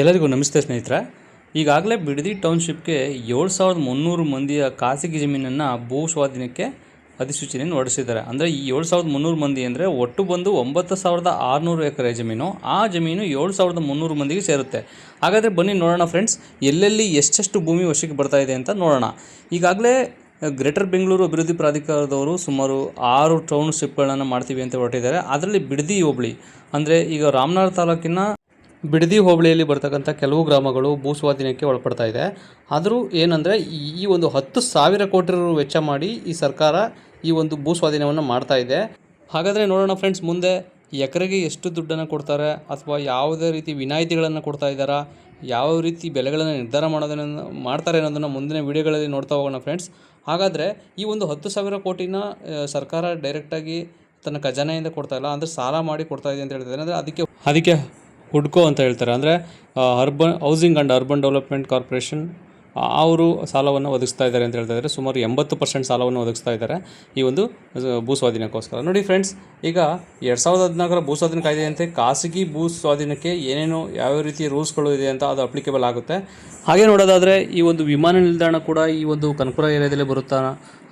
ಎಲ್ಲರಿಗೂ ನಮಸ್ತೆ ಸ್ನೇಹಿತರೆ. ಈಗಾಗಲೇ ಬಿಡದಿ ಟೌನ್ಶಿಪ್ಗೆ ಏಳು ಸಾವಿರದ ಮುನ್ನೂರು ಮಂದಿಯ ಖಾಸಗಿ ಜಮೀನನ್ನು ಭೂ ಸ್ವಾಧೀನಕ್ಕೆ ಅಧಿಸೂಚನೆಯನ್ನು ಹೊರಡಿಸಿದ್ದಾರೆ. ಅಂದರೆ ಈ ಏಳು ಸಾವಿರದ ಮುನ್ನೂರು ಮಂದಿ ಅಂದರೆ ಒಟ್ಟು ಬಂದು ಒಂಬತ್ತು ಸಾವಿರದ ಆರುನೂರು ಎಕರೆ ಜಮೀನು. ಆ ಜಮೀನು ಏಳು ಸಾವಿರದ ಮುನ್ನೂರು ಮಂದಿಗೆ ಸೇರುತ್ತೆ. ಹಾಗಾದರೆ ಬನ್ನಿ ನೋಡೋಣ ಫ್ರೆಂಡ್ಸ್, ಎಲ್ಲೆಲ್ಲಿ ಎಷ್ಟೆಷ್ಟು ಭೂಮಿ ವಶಕ್ಕೆ ಬರ್ತಾ ಇದೆ ಅಂತ ನೋಡೋಣ. ಈಗಾಗಲೇ ಗ್ರೇಟರ್ ಬೆಂಗಳೂರು ಅಭಿವೃದ್ಧಿ ಪ್ರಾಧಿಕಾರದವರು ಸುಮಾರು ಆರು ಟೌನ್ಶಿಪ್ಗಳನ್ನು ಮಾಡ್ತೀವಿ ಅಂತ ಹೊರಟಿದ್ದಾರೆ. ಅದರಲ್ಲಿ ಬಿಡದಿ ಹೋಬಳಿ, ಅಂದರೆ ಈಗ ರಾಮನಗರ ತಾಲೂಕಿನ ಬಿಡದಿ ಹೋಬಳಿಯಲ್ಲಿ ಬರ್ತಕ್ಕಂಥ ಕೆಲವು ಗ್ರಾಮಗಳು ಭೂ ಸ್ವಾಧೀನಕ್ಕೆ ಒಳಪಡ್ತಾ ಇದೆ. ಆದರೂ ಏನಂದರೆ ಈ ಒಂದು ಹತ್ತು ಸಾವಿರ ಕೋಟಿ ರು ವೆಚ್ಚ ಮಾಡಿ ಈ ಸರ್ಕಾರ ಈ ಒಂದು ಭೂ ಸ್ವಾಧೀನವನ್ನು ಮಾಡ್ತಾ ಇದೆ. ಹಾಗಾದರೆ ನೋಡೋಣ ಫ್ರೆಂಡ್ಸ್ ಮುಂದೆ ಎಕರೆಗೆ ಎಷ್ಟು ದುಡ್ಡನ್ನು ಕೊಡ್ತಾರೆ ಅಥವಾ ಯಾವುದೇ ರೀತಿ ವಿನಾಯಿತಿಗಳನ್ನು ಕೊಡ್ತಾ ಇದ್ದಾರಾ, ಯಾವ ರೀತಿ ಬೆಲೆಗಳನ್ನು ನಿರ್ಧಾರ ಮಾಡೋದನ್ನು, ಮಾಡ್ತಾರೆ ಅನ್ನೋದನ್ನು ಮುಂದಿನ ವಿಡಿಯೋಗಳಲ್ಲಿ ನೋಡ್ತಾ ಹೋಗೋಣ ಫ್ರೆಂಡ್ಸ್ ಹಾಗಾದರೆ ಈ ಒಂದು ಹತ್ತು ಸಾವಿರ ಕೋಟಿನ ಸರ್ಕಾರ ಡೈರೆಕ್ಟಾಗಿ ತನ್ನ ಖಜಾನೆಯಿಂದ ಕೊಡ್ತಾ ಇಲ್ಲ, ಅಂದರೆ ಸಾಲ ಮಾಡಿ ಕೊಡ್ತಾ ಇದೆ ಅಂತ ಹೇಳ್ತಾರೆ ಅಂದರೆ ಅದಕ್ಕೆ ಅದಕ್ಕೆ ಹುಡ್ಕೋ ಅಂತ ಹೇಳ್ತಾರೆ. ಅಂದರೆ urban housing and urban development corporation ಅವರು ಸಾಲವನ್ನು ಒದಗಿಸ್ತಾ ಇದ್ದಾರೆ ಅಂತ ಹೇಳ್ತಾ ಇದ್ದಾರೆ. ಸುಮಾರು ಎಂಬತ್ತು ಪರ್ಸೆಂಟ್ ಸಾಲವನ್ನು ಒದಗಿಸ್ತಾ ಇದ್ದಾರೆ ಈ ಒಂದು ಭೂ ಸ್ವಾಧೀನಕ್ಕೋಸ್ಕರ ನೋಡಿ ಫ್ರೆಂಡ್ಸ್ ಈಗ ಎರಡು ಸಾವಿರದ ಹದಿನಾಲ್ಕರ ಭೂ ಸ್ವಾಧೀನ ಕಾಯ್ದೆಯಂತೆ ಖಾಸಗಿ ಭೂ ಸ್ವಾಧೀನಕ್ಕೆ ಏನೇನು ಯಾವ ರೀತಿ ರೂಲ್ಸ್ಗಳು ಇದೆ ಅಂತ ಅದು ಅಪ್ಲಿಕೇಬಲ್ ಆಗುತ್ತೆ. ಹಾಗೆ ನೋಡೋದಾದರೆ ಈ ಒಂದು ವಿಮಾನ ನಿಲ್ದಾಣ ಕೂಡ ಈ ಒಂದು ಕನಕಪುರ ಏರಿಯಾದಲ್ಲಿ ಬರುತ್ತಾ,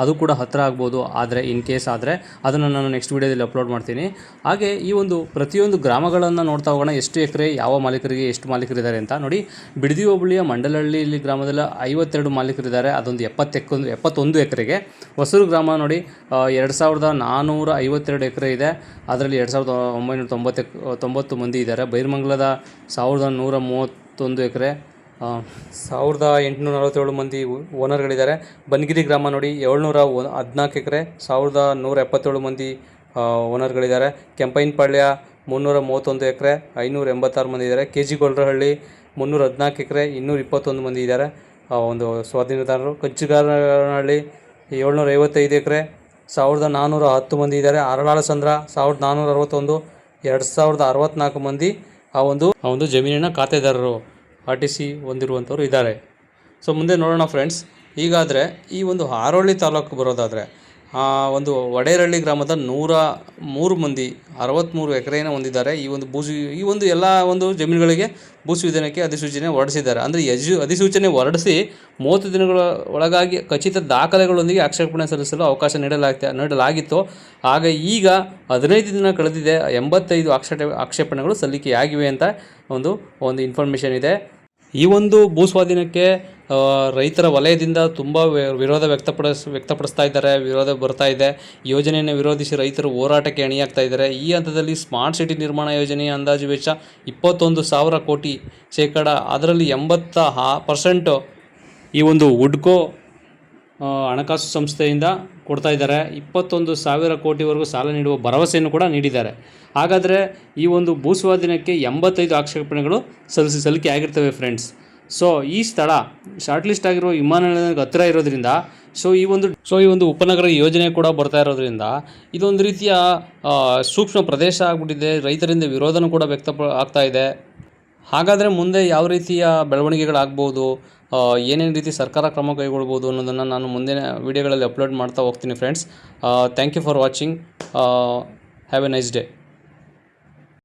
ಅದು ಕೂಡ ಹತ್ತಿರ ಆಗ್ಬೋದು. ಆದರೆ ಇನ್ ಕೇಸ್ ಆದರೆ, ಅದನ್ನು ನಾನು ನೆಕ್ಸ್ಟ್ ವೀಡಿಯೋದಲ್ಲಿ ಅಪ್ಲೋಡ್ ಮಾಡ್ತೀನಿ. ಹಾಗೆ ಈ ಒಂದು ಪ್ರತಿಯೊಂದು ಗ್ರಾಮಗಳನ್ನು ನೋಡ್ತಾ ಹೋಗೋಣ, ಎಷ್ಟು ಎಕರೆ, ಯಾವ ಮಾಲೀಕರಿಗೆ ಎಷ್ಟು ಮಾಲೀಕರಿದ್ದಾರೆ ಅಂತ. ನೋಡಿ ಬಿಡದಿ ಹೋಬಳಿಯ ಮಂಡಲಹಳ್ಳಿ ಇಲ್ಲಿ ಗ್ರಾಮದಲ್ಲಿ ಐವತ್ತೆರಡು ಮಾಲೀಕರಿದ್ದಾರೆ. ಅದೊಂದು ಎಪ್ಪತ್ತೆಕ್ಕೊಂದು, ಎಪ್ಪತ್ತೊಂದು ಎಕರೆಗೆ. ಹೊಸೂರು ಗ್ರಾಮ ನೋಡಿ ಎರಡು ಸಾವಿರದ ನಾನ್ನೂರ ಐವತ್ತೆರಡು ಎಕರೆ ಇದೆ. ಅದರಲ್ಲಿ ಎರಡು ಸಾವಿರದ ಒಂಬೈನೂರ ತೊಂಬತ್ತೆ ತೊಂಬತ್ತು ಮಂದಿ ಇದ್ದಾರೆ. ಬೈರ್ಮಂಗ್ಲದ ಸಾವಿರದ ನೂರ ಮೂವತ್ತೊಂದು ಎಕರೆ ಸಾವಿರದ ಎಂಟುನೂರ ನಲವತ್ತೇಳು ಮಂದಿ ಓನರ್ಗಳಿದ್ದಾರೆ. ಬನಗಿರಿ ಗ್ರಾಮ ನೋಡಿ, ಏಳ್ನೂರ ಹದಿನಾಲ್ಕು ಎಕರೆ, ಸಾವಿರದ ನೂರ ಎಪ್ಪತ್ತೇಳು ಮಂದಿ ಓನರ್ಗಳಿದ್ದಾರೆ. ಕೆಂಪೈನಪಾಳ್ಯ ಮುನ್ನೂರ ಮೂವತ್ತೊಂದು ಎಕರೆ, ಐನೂರ ಎಂಬತ್ತಾರು ಮಂದಿ ಇದ್ದಾರೆ. ಕೆ ಜಿ ಗೊಲ್ರಹಳ್ಳಿ, ಮುನ್ನೂರ ಹದಿನಾಲ್ಕು ಎಕರೆ, ಇನ್ನೂರ ಇಪ್ಪತ್ತೊಂದು ಮಂದಿ ಇದ್ದಾರೆ. ಒಂದು ಸ್ವಾಧೀನದಾರರು. ಕಂಚಿಗಾರನಹಳ್ಳಿ ಏಳ್ನೂರ ಐವತ್ತೈದು ಎಕರೆ, ಸಾವಿರದ ನಾನ್ನೂರ ಹತ್ತು ಮಂದಿ ಇದ್ದಾರೆ. ಅರಳಾಳಸಂದ್ರ ಸಾವಿರದ ನಾನ್ನೂರ ಅರವತ್ತೊಂದು, ಎರಡು ಸಾವಿರದ ಅರವತ್ತ್ನಾಲ್ಕು ಮಂದಿ ಆ ಒಂದು ಆ ಒಂದು ಜಮೀನಿನ ಖಾತೆದಾರರು, ಆರ್ ಟಿ ಸಿ ಹೊಂದಿರುವಂಥವ್ರು ಇದ್ದಾರೆ. ಸೊ ಮುಂದೆ ನೋಡೋಣ ಫ್ರೆಂಡ್ಸ್ ಈಗಾದರೆ ಈ ಒಂದು ಹಾರೋಳ್ಳಿ ತಾಲೂಕು ಬರೋದಾದರೆ ಒಂದು ವಡೇರಳ್ಳಿ ಗ್ರಾಮದ ನೂರ ಮೂರು ಮಂದಿ ಅರವತ್ತ್ಮೂರು ಎಕರೆಯನ್ನು ಹೊಂದಿದ್ದಾರೆ. ಈ ಒಂದು ಭೂ ಈ ಒಂದು ಎಲ್ಲ ಒಂದು ಜಮೀನುಗಳಿಗೆ ಭೂ ಸ್ವಾಧೀನಕ್ಕೆ ಅಧಿಸೂಚನೆ ಹೊರಡಿಸಿದ್ದಾರೆ. ಅಂದರೆ ಯಜು ಅಧಿಸೂಚನೆ ಹೊರಡಿಸಿ ಮೂವತ್ತು ದಿನಗಳ ಒಳಗಾಗಿ ಖಚಿತ ದಾಖಲೆಗಳೊಂದಿಗೆ ಆಕ್ಷೇಪಣೆ ಸಲ್ಲಿಸಲು ಅವಕಾಶ ನೀಡಲಾಗ್ತಾ ನೀಡಲಾಗಿತ್ತು. ಆಗ ಈಗ ಹದಿನೈದು ದಿನ ಕಳೆದಿದೆ ಎಂಬತ್ತೈದು ಆಕ್ಷೇಪ ಆಕ್ಷೇಪಣೆಗಳು ಸಲ್ಲಿಕೆಯಾಗಿವೆ ಅಂತ ಒಂದು ಒಂದು ಇನ್ಫಾರ್ಮೇಷನ್ ಇದೆ. ಈ ಒಂದು ಭೂ ಸ್ವಾಧೀನಕ್ಕೆ ಆ, ರೈತರ ವಲಯದಿಂದ ತುಂಬ ವಿರೋಧ ವ್ಯಕ್ತಪಡಿಸ್ ವ್ಯಕ್ತಪಡಿಸ್ತಾ ಇದ್ದಾರೆ ವಿರೋಧ ಬರ್ತಾ ಇದೆ. ಯೋಜನೆಯನ್ನು ವಿರೋಧಿಸಿ ರೈತರು ಹೋರಾಟಕ್ಕೆ ಅಣಿಯಾಗ್ತಾ ಇದ್ದಾರೆ. ಈ ಹಂತದಲ್ಲಿ ಸ್ಮಾರ್ಟ್ ಸಿಟಿ ನಿರ್ಮಾಣ ಯೋಜನೆಯ ಅಂದಾಜು ವೆಚ್ಚ ಇಪ್ಪತ್ತೊಂದು ಸಾವಿರ ಕೋಟಿ ಶೇಕಡ. ಅದರಲ್ಲಿ ಎಂಬತ್ತ ಹಾ ಪರ್ಸೆಂಟು ಈ ಒಂದು ಉಡ್ಕೋ ಆ, ಹಣಕಾಸು ಸಂಸ್ಥೆಯಿಂದ ಕೊಡ್ತಾ ಇದ್ದಾರೆ. ಇಪ್ಪತ್ತೊಂದು ಸಾವಿರ ಕೋಟಿವರೆಗೂ ಸಾಲ ನೀಡುವ ಭರವಸೆಯನ್ನು ಕೂಡ ನೀಡಿದ್ದಾರೆ. ಹಾಗಾದರೆ ಈ ಒಂದು ಭೂ ಸ್ವಾಧೀನಕ್ಕೆ ಎಂಬತ್ತೈದು ಆಕ್ಷೇಪಣೆಗಳು ಸಲ್ಲಿಸಿ ಸಲ್ಲಿಕೆ ಆಗಿರ್ತವೆ ಫ್ರೆಂಡ್ಸ್ ಸೊ ಈ ಸ್ಥಳ ಶಾರ್ಟ್ ಲಿಸ್ಟ್ ಆಗಿರುವ ವಿಮಾನ ನಿಲ್ದಾಣಕ್ಕೆ ಹತ್ತಿರ ಇರೋದ್ರಿಂದ ಸೊ ಈ ಒಂದು ಸೊ ಈ ಒಂದು ಉಪನಗರ ಯೋಜನೆ ಕೂಡ ಬರ್ತಾ ಇರೋದ್ರಿಂದ, ಇದೊಂದು ರೀತಿಯ ಸೂಕ್ಷ್ಮ ಪ್ರದೇಶ ಆಗಿಬಿಟ್ಟಿದೆ. ರೈತರಿಂದ ವಿರೋಧನೂ ಕೂಡ ವ್ಯಕ್ತ ಆಗ್ತಾ ಇದೆ. ಹಾಗಾದರೆ ಮುಂದೆ ಯಾವ ರೀತಿಯ ಬೆಳವಣಿಗೆಗಳಾಗ್ಬೋದು? ಏನೇನು ರೀತಿ ಸರ್ಕಾರ ಕ್ರಮ ಕೈಗೊಳ್ಬೋದು ಅನ್ನೋದನ್ನು ನಾನು ಮುಂದಿನ ವಿಡಿಯೋಗಳಲ್ಲಿ ಅಪ್ಲೋಡ್ ಮಾಡ್ತಾ ಹೋಗ್ತೀನಿ friends thank you for watching have a nice day